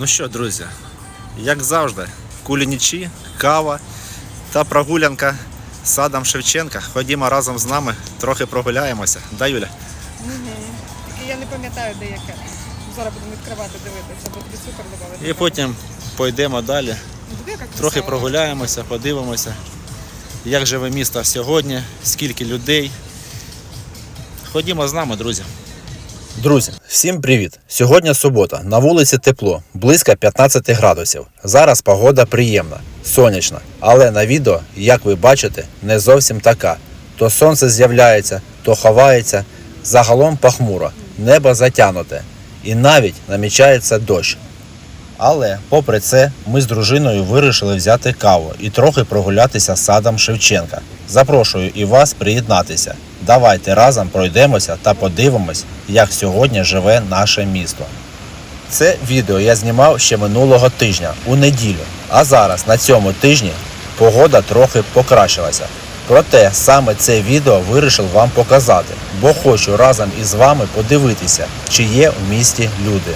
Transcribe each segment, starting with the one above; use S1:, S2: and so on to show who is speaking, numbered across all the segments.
S1: Ну що, друзі, як завжди, кулінічі, кава та прогулянка садом Шевченка. Ходімо разом з нами, трохи прогуляємося. Да, Юля?
S2: Тільки я не пам'ятаю, де яке. Зараз будемо відкривати, дивитися, бо тобі цукор додали.
S1: І потім пойдемо далі. Трохи прогуляємося, подивимося, як живе місто сьогодні, скільки людей. Ходімо з нами, друзі. Друзі, всім привіт! Сьогодні субота. На вулиці тепло, близько 15 градусів. Зараз погода приємна, сонячна. Але на відео, як ви бачите, не зовсім така. То сонце з'являється, то ховається. Загалом похмуро, небо затянуте. І навіть намічається дощ. Але, попри це, ми з дружиною вирішили взяти каву і трохи прогулятися садом Шевченка. Запрошую і вас приєднатися. Давайте разом пройдемося та подивимось, як сьогодні живе наше місто. Це відео я знімав ще минулого тижня у неділю. А зараз на цьому тижні погода трохи покращилася. Проте саме це відео вирішив вам показати, бо хочу разом із вами подивитися, чи є в місті люди.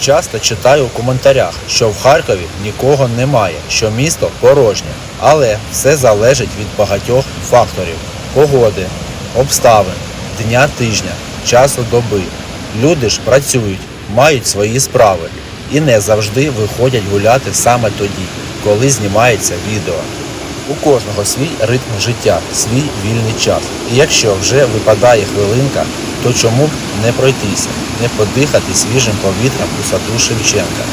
S1: Часто читаю у коментарях, що в Харкові нікого немає, що місто порожнє, але все залежить від багатьох факторів: погоди, обставин, дня тижня, часу доби. Люди ж працюють, мають свої справи і не завжди виходять гуляти саме тоді, коли знімається відео. У кожного свій ритм життя, свій вільний час. І якщо вже випадає хвилинка, то чому б не пройтися, не подихати свіжим повітрям у саду Шевченка?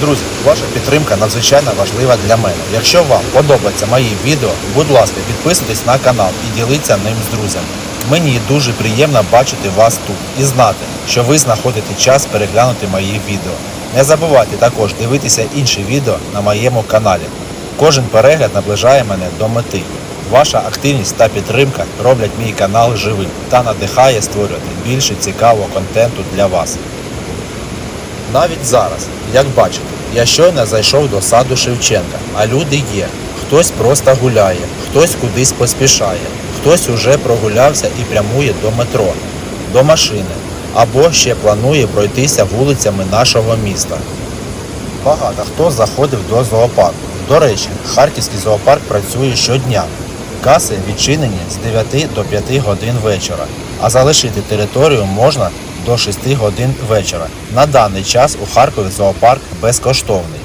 S1: Друзі, ваша підтримка надзвичайно важлива для мене. Якщо вам подобаються мої відео, будь ласка, підписуйтесь на канал і діліться ним з друзями. Мені дуже приємно бачити вас тут і знати, що ви знаходите час переглянути мої відео. Не забувайте також дивитися інші відео на моєму каналі. Кожен перегляд наближає мене до мети. Ваша активність та підтримка роблять мій канал живим та надихає створювати більше цікавого контенту для вас. Навіть зараз, як бачите, я щойно зайшов до саду Шевченка, а люди є. Хтось просто гуляє, хтось кудись поспішає, хтось уже прогулявся і прямує до метро, до машини, або ще планує пройтися вулицями нашого міста. Багато хто заходив до зоопарку. До речі, Харківський зоопарк працює щодня. Каси відчинені з 9 до 5 годин вечора, а залишити територію можна до 6 годин вечора. На даний час у Харкові зоопарк безкоштовний.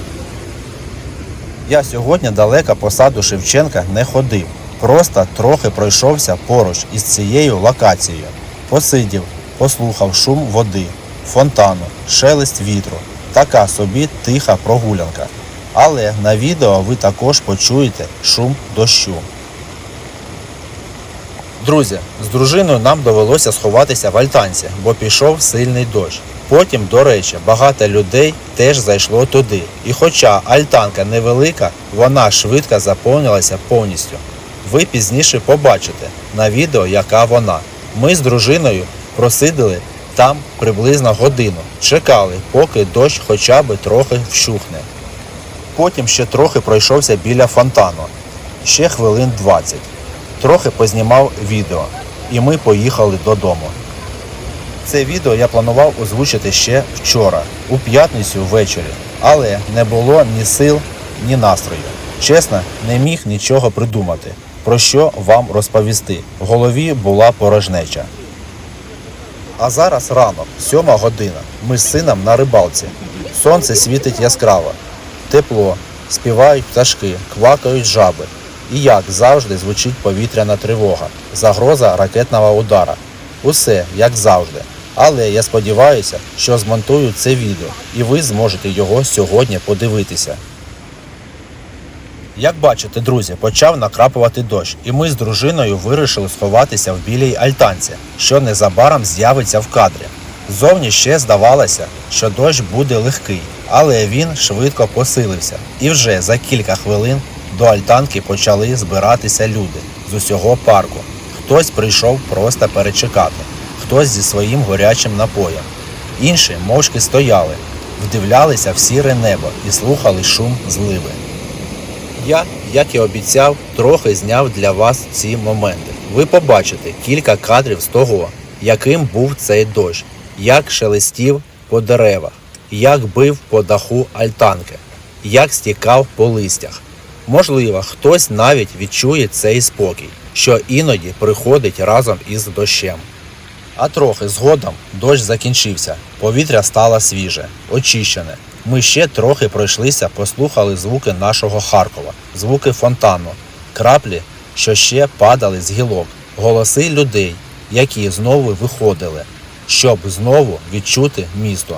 S1: Я сьогодні далеко по саду Шевченка не ходив. Просто трохи пройшовся поруч із цією локацією. Посидів, послухав шум води, фонтану, шелест вітру. Така собі тиха прогулянка. Але на відео ви також почуєте шум дощу. Друзі, з дружиною нам довелося сховатися в альтанці, бо пішов сильний дощ. Потім, до речі, багато людей теж зайшло туди. І хоча альтанка невелика, вона швидко заповнилася повністю. Ви пізніше побачите на відео, яка вона. Ми з дружиною просидили там приблизно годину. Чекали, поки дощ хоча б трохи вщухне. Потім ще трохи пройшовся біля фонтану. Ще хвилин 20. Трохи познімав відео, і ми поїхали додому. Це відео я планував озвучити ще вчора, у п'ятницю ввечері, але не було ні сил, ні настрою. Чесно, не міг нічого придумати, про що вам розповісти. В голові була порожнеча. А зараз ранок, сьома година. Ми з сином на рибалці. Сонце світить яскраво, тепло, співають пташки, квакають жаби. І як завжди звучить повітряна тривога, загроза ракетного удара. Усе як завжди. Але я сподіваюся, що змонтую це відео і ви зможете його сьогодні подивитися. Як бачите, друзі, почав накрапувати дощ, і ми з дружиною вирішили сховатися в білій альтанці, що незабаром з'явиться в кадрі. Зовні ще здавалося, що дощ буде легкий, але він швидко посилився, і вже за кілька хвилин до альтанки почали збиратися люди з усього парку. Хтось прийшов просто перечекати, хтось зі своїм горячим напоєм. Інші мовчки стояли, вдивлялися в сіре небо і слухали шум зливи. Я, як і обіцяв, трохи зняв для вас ці моменти. Ви побачите кілька кадрів з того, яким був цей дощ, як шелестів по деревах. як бив по даху альтанки, як стікав по листях. Можливо, хтось навіть відчує цей спокій, що іноді приходить разом із дощем. А трохи згодом дощ закінчився, повітря стало свіже, очищене. Ми ще трохи пройшлися, послухали звуки нашого Харкова, звуки фонтану, краплі, що ще падали з гілок, голоси людей, які знову виходили, щоб знову відчути місто.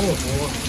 S1: Oh, boy.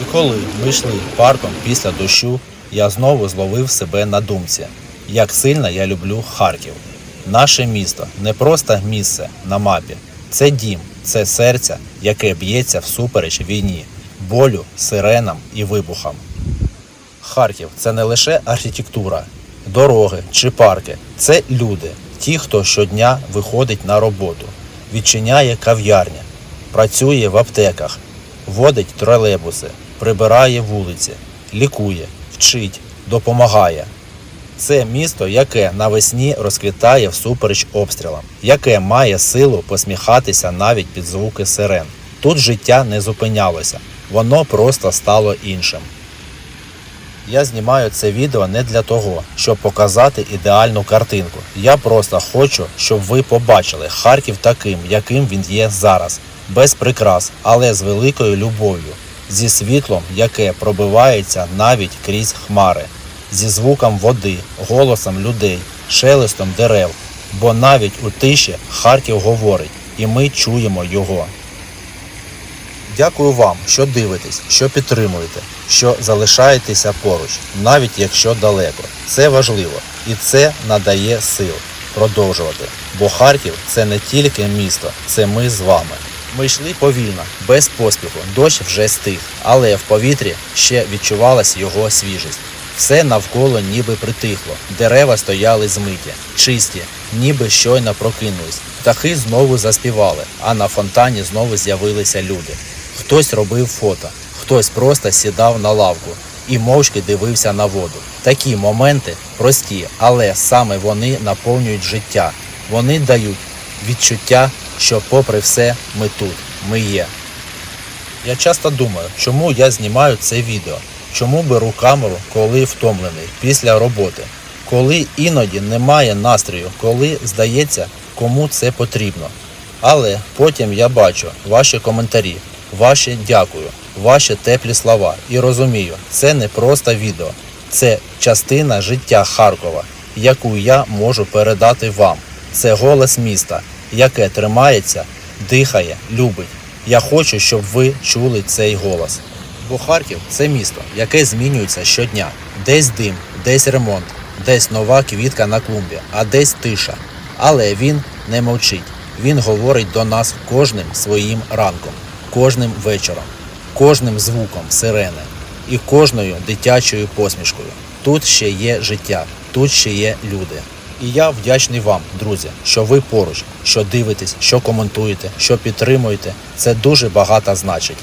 S1: І коли ми йшли парком після дощу, я знову зловив себе на думці, як сильно я люблю Харків. Наше місто не просто місце на мапі, це дім, це серце, яке б'ється всупереч війні, болю, сиренам і вибухам. Харків це не лише архітектура, дороги чи парки, це люди, ті, хто щодня виходить на роботу, відчиняє кав'ярня, працює в аптеках, водить тролейбуси, прибирає вулиці, лікує, вчить, допомагає. Це місто, яке навесні розквітає всупереч обстрілам, яке має силу посміхатися навіть під звуки сирен. Тут життя не зупинялося, воно просто стало іншим. Я знімаю це відео не для того, щоб показати ідеальну картинку. Я просто хочу, щоб ви побачили Харків таким, яким він є зараз, без прикрас, але з великою любов'ю, зі світлом, яке пробивається навіть крізь хмари, зі звуком води, голосом людей, шелестом дерев. Бо навіть у тиші Харків говорить, і ми чуємо його. Дякую вам, що дивитесь, що підтримуєте, що залишаєтеся поруч, навіть якщо далеко. Це важливо і це надає сил продовжувати. Бо Харків це не тільки місто, це ми з вами. Ми йшли повільно, без поспіху, дощ вже стих, але в повітрі ще відчувалась його свіжість. Все навколо ніби притихло, дерева стояли змиті, чисті, ніби щойно прокинулись. Птахи знову заспівали, а на фонтані знову з'явилися люди. Хтось робив фото, хтось просто сідав на лавку і мовчки дивився на воду. Такі моменти прості, але саме вони наповнюють життя. Вони дають відчуття, що, попри все, ми тут, ми є. Я часто думаю, чому я знімаю це відео, чому беру камеру, коли втомлений після роботи, коли іноді немає настрою, коли здається, кому це потрібно. Але потім я бачу ваші коментарі, ваші дякую, ваші теплі слова і розумію, це не просто відео, це частина життя Харкова, яку я можу передати вам. Це голос міста, яке тримається, дихає, любить. Я хочу, щоб ви чули цей голос. Бо Харків це місто, яке змінюється щодня. Десь дим, десь ремонт, десь нова квітка на клумбі, а десь тиша. Але він не мовчить. Він говорить до нас кожним своїм ранком, кожним вечором, кожним звуком сирени і кожною дитячою посмішкою. Тут ще є життя, тут ще є люди. І я вдячний вам, друзі, що ви поруч, що дивитесь, що коментуєте, що підтримуєте. Це дуже багато значить.